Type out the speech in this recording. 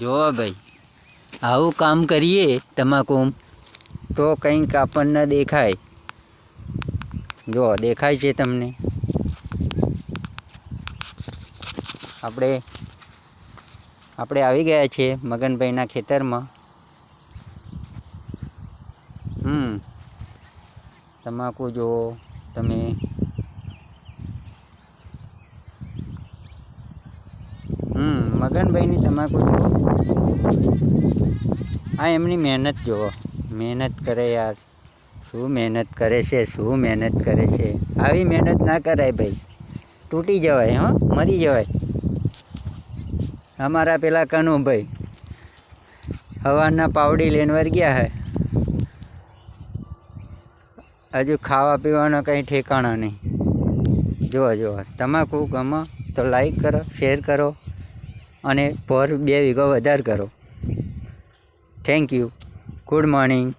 જો ભાઈ. આવું કામ કરીએ તમાકુ તો કંઈક આપણને દેખાય. જો દેખાય છે તમને. આપણે આપણે આવી ગયા છીએ મગનભાઈના ખેતરમાં. હમ, તમાકુ જો તમે હમ મગનભાઈની તમાકુ આ એમની મહેનત જુઓ. મહેનત કરે યાર. શું મહેનત કરે છે? શું મહેનત કરે છે? આવી મહેનત ના કરાય ભાઈ. તૂટી જવાય, હો. મરી જવાય. અમારા પેલા કનુભાઈ હવાના પાવડી લઈને વર ગયા હે. હજુ ખાવા પીવાનો કંઈ ઠેકાણા નહીં. જુઓ જુઓ. તમાકુ ગમો તો લાઈક કરો શેર કરો. અને પર બે વીઘો વધારે કરો. Thank you good morning